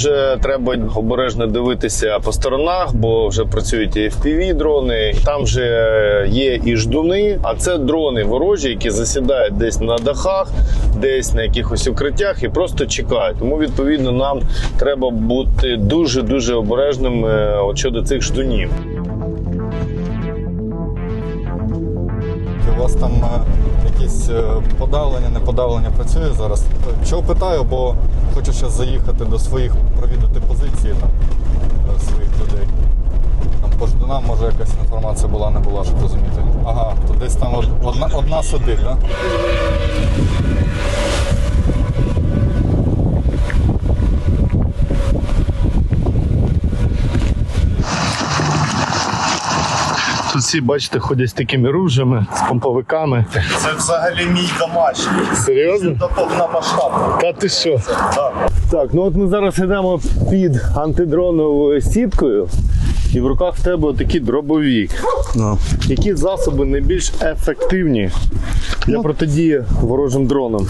Вже треба обережно дивитися по сторонах, бо вже працюють і fpv дрони. Там же є і ждуни, а це дрони ворожі, які засідають десь на дахах, десь на якихось укриттях і просто чекають. Тому відповідно нам треба бути дуже дуже обережним е, щодо цих ждунів. У вас там е, якісь е, подавлення, неподавлення працює зараз? Чого питаю, бо хочу ще заїхати до своїх, провідати позиції там е, своїх людей. Там по ждунам, може якась інформація була, не була, щоб розуміти. Ага, то десь там одна, одна сидить, так? Да? Всі, бачите, ходять з такими ружами, з помповиками. Це взагалі мій домашній. Серйозно? До повномасштабного. Та ти що? Так. Так, ну от ми зараз йдемо під антидроновою сіткою, і в руках в тебе такий дробовік. Які засоби найбільш ефективні для протидії ворожим дронам?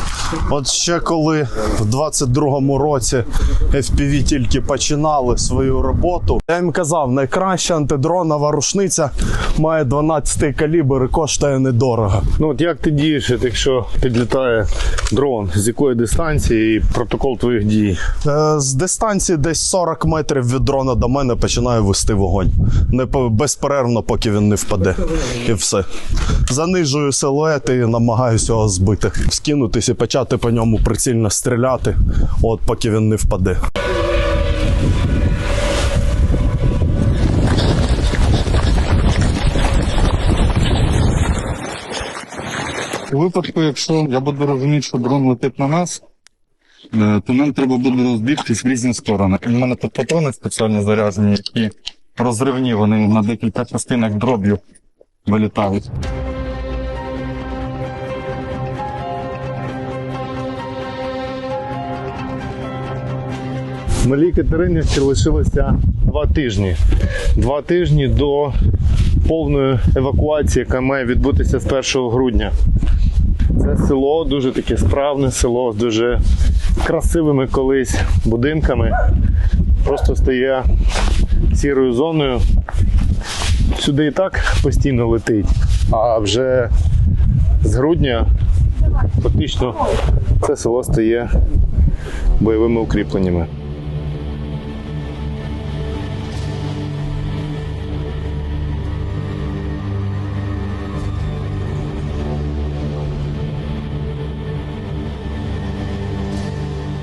От ще коли в 22-му році FPV тільки починали свою роботу, я їм казав, найкраща антидронова рушниця має 12 калібр і коштує недорого. Ну от як ти дієш, якщо підлітає дрон, з якої дистанції і протокол твоїх дій? Е, З дистанції десь 40 метрів від дрона до мене починаю вести вогонь. Не по- безперервно, поки він не впаде. І все. Занижую силует і намагаюся його збити. Скинутись і почати по ньому прицільно стріляти, от поки він не впаде. У випадку, якщо я буду розуміти, що дрон летить на нас, е, то нам треба буде розбігтись в різні сторони. У мене тут патрони спеціально заряджені, які розривні, вони на декілька частинок дроб'ю вилітають. Малій Катерині ще лишилося два тижні. Два тижні до повної евакуації, яка має відбутися з 1 грудня. Це село дуже таке справне село з дуже красивими колись будинками. Просто стає сірою зоною. Сюди і так постійно летить. А вже з грудня фактично це село стає бойовими укріпленнями.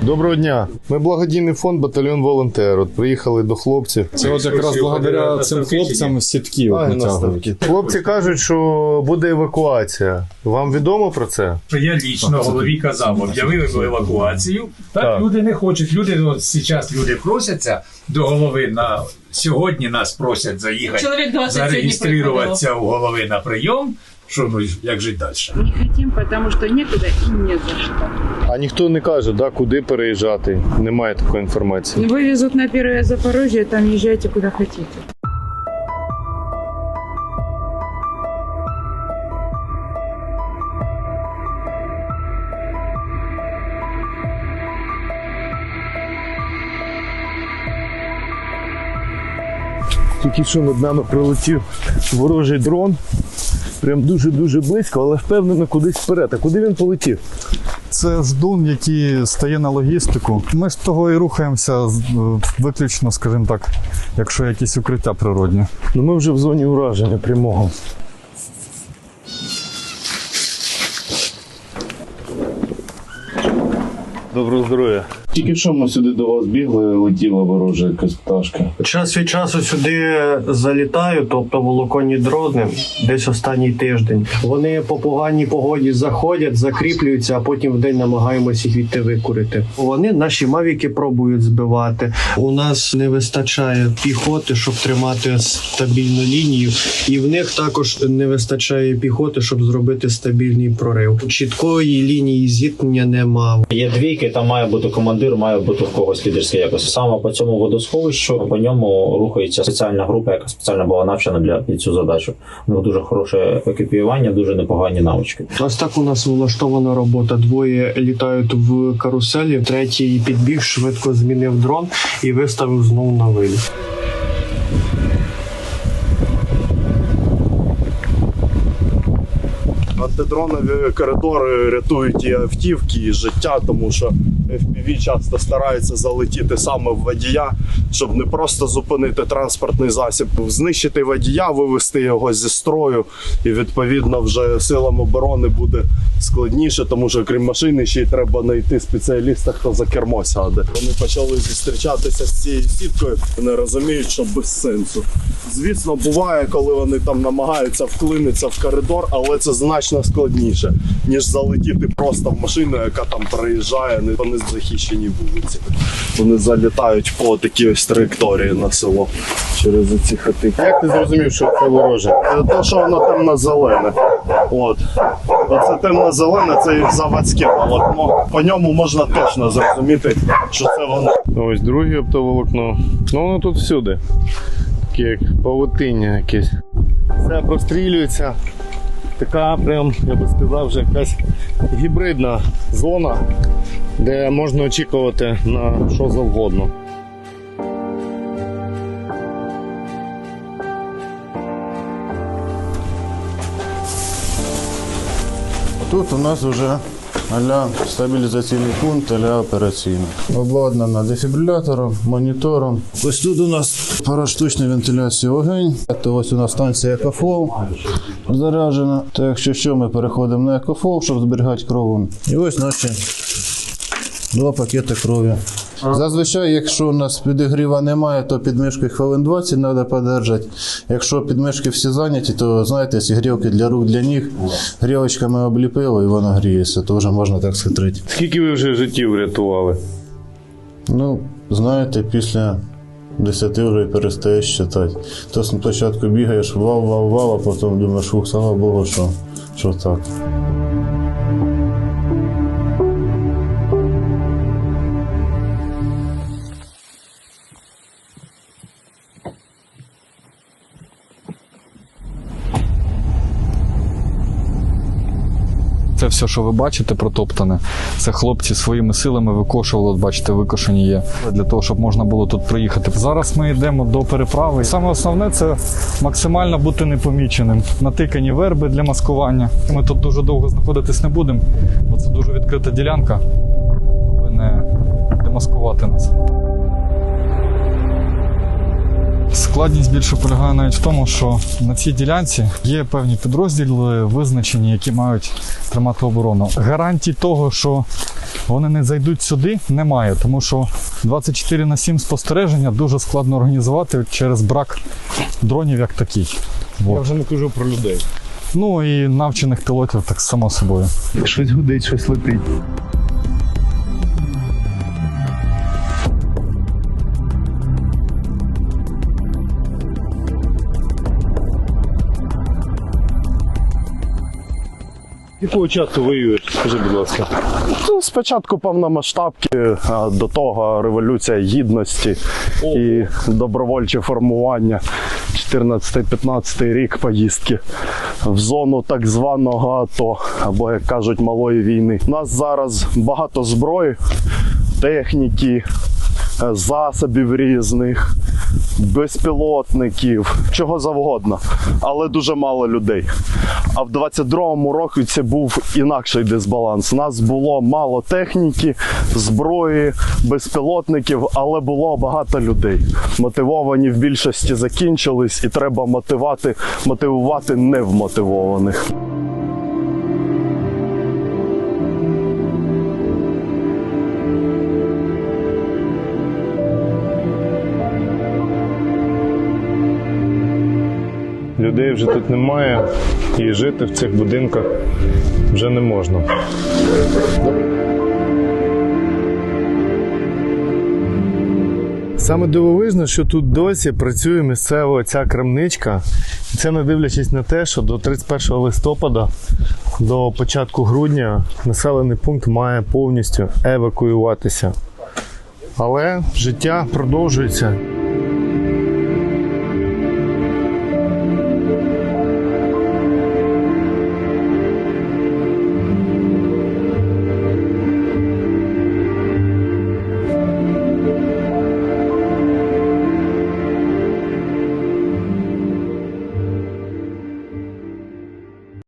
Доброго дня. Ми благодійний фонд Батальйон Волонтер. От приїхали до хлопців. Це от якраз благодаря цим хлопцям сітки натягують. Хлопці кажуть, що буде евакуація. Вам відомо про це? я лічно голові казав, об'явили евакуацію. Так, Так. люди не хочуть. Люди от зараз люди просяться до голови на сьогодні. Нас просять заїхати, Человек 20 сегодня зареєструватися у голови на прийом. Що ну як жити далі? Не хотим, потому что некуда и не за что. А ніхто не каже, да, куди переїжджати. Немає такої інформації. Вывезут на Первое Запорожье, там езжайте куда хотите. Тільки що над нами прилетів ворожий дрон. Прям дуже-дуже близько, але впевнено кудись вперед. А куди він полетів? Це ждун, який стає на логістику. Ми ж того і рухаємося е, виключно, скажімо так, якщо якісь укриття природні. Ну ми вже в зоні ураження прямого. Доброго здоров'я. Тільки що ми сюди до вас бігли, летіла ворожа якась пташка. Час від часу сюди залітають, тобто волоконні дрони, десь останній тиждень. Вони по поганій погоді заходять, закріплюються, а потім в день намагаємось їх відти викурити. Вони наші мавіки пробують збивати. У нас не вистачає піхоти, щоб тримати стабільну лінію, і в них також не вистачає піхоти, щоб зробити стабільний прорив. Чіткої лінії зіткнення нема. Є двійки, там має бути командир командир має бути в когось лідерські якості. Саме по цьому водосховищу по ньому рухається спеціальна група, яка спеціально була навчена для під цю задачу. У них дуже хороше екіпіювання, дуже непогані навички. Ось так у нас влаштована робота. Двоє літають в каруселі, третій підбіг, швидко змінив дрон і виставив знову на виліт. Антидронові коридори рятують і автівки, і життя, тому що FPV часто стараються залетіти саме в водія, щоб не просто зупинити транспортний засіб, знищити водія, вивести його зі строю, і відповідно вже силам оборони буде складніше, тому що крім машини ще й треба знайти спеціаліста, хто за кермо сяде. Вони почали зустрічатися з цією сіткою, вони розуміють, що без сенсу. Звісно, буває, коли вони там намагаються вклинитися в коридор, але це значно складніше, ніж залетіти просто в машину, яка там проїжджає, не вони захищені вулиці. Вони залітають по такій ось траєкторії на село через ці хати. Як ти зрозумів, що це вороже? Е, То, що воно темно-зелене. От. Оце темно-зелене, це заводське волокно. По ньому можна точно зрозуміти, що це воно. Ось друге оптоволокно. Ну воно тут всюди. Таке як павутиння якесь. Все прострілюється. Така прям, я би сказав, вже якась гібридна зона, де можна очікувати на що завгодно. Тут у нас вже аля стабілізаційний пункт, аля операційний. Обладнана дефібрилятором, монітором. Ось тут у нас апарат штучної вентиляції вогонь. То ось у нас станція екофлоу заряджена. То якщо що, ми переходимо на екофлоу, щоб зберігати кров. І ось наші два пакети крові. Зазвичай, якщо у нас підігріва немає, то підмишки хвилин 20 треба подержати. Якщо підмишки всі зайняті, то знаєте, ці грілки для рук, для ніг, грілочками обліпило і воно гріється, то вже можна так схитрити. Скільки ви вже життів врятували? Ну, знаєте, після 10 вже перестаєш читати. То спочатку бігаєш вау, вау, вау, а потім думаєш, фух, слава Богу, що, що так. Все, що ви бачите, протоптане, це хлопці своїми силами викошували. От бачите, викошені є для того, щоб можна було тут проїхати. Зараз ми йдемо до переправи. Саме основне це максимально бути непоміченим. Натикані верби для маскування. Ми тут дуже довго знаходитись не будемо, бо це дуже відкрита ділянка, аби не демаскувати нас. Складність більше полягає навіть в тому, що на цій ділянці є певні підрозділи визначені, які мають тримати оборону. Гарантій того, що вони не зайдуть сюди, немає, тому що 24 на 7 спостереження дуже складно організувати через брак дронів як такий. Я вже не кажу про людей. Ну і навчених пілотів так само собою. Щось гудить, щось летить. Якого часу воюєш? Скажи, будь ласка. Ну, Спочатку повномасштабки, а до того революція гідності і добровольче формування. 14-15 рік поїздки в зону так званого АТО, або як кажуть, малої війни. У нас зараз багато зброї, техніки, е, засобів різних, безпілотників, чого завгодно, але дуже мало людей. А в 22-му році це був інакший дисбаланс. Нас було мало техніки, зброї, безпілотників, але було багато людей. Мотивовані в більшості закінчились, і треба мотивати, мотивувати невмотивованих. Людей вже тут немає, і жити в цих будинках вже не можна. Саме дивовижно, що тут досі працює місцева ця крамничка. Це не дивлячись на те, що до 31 листопада, до початку грудня, населений пункт має повністю евакуюватися. Але життя продовжується.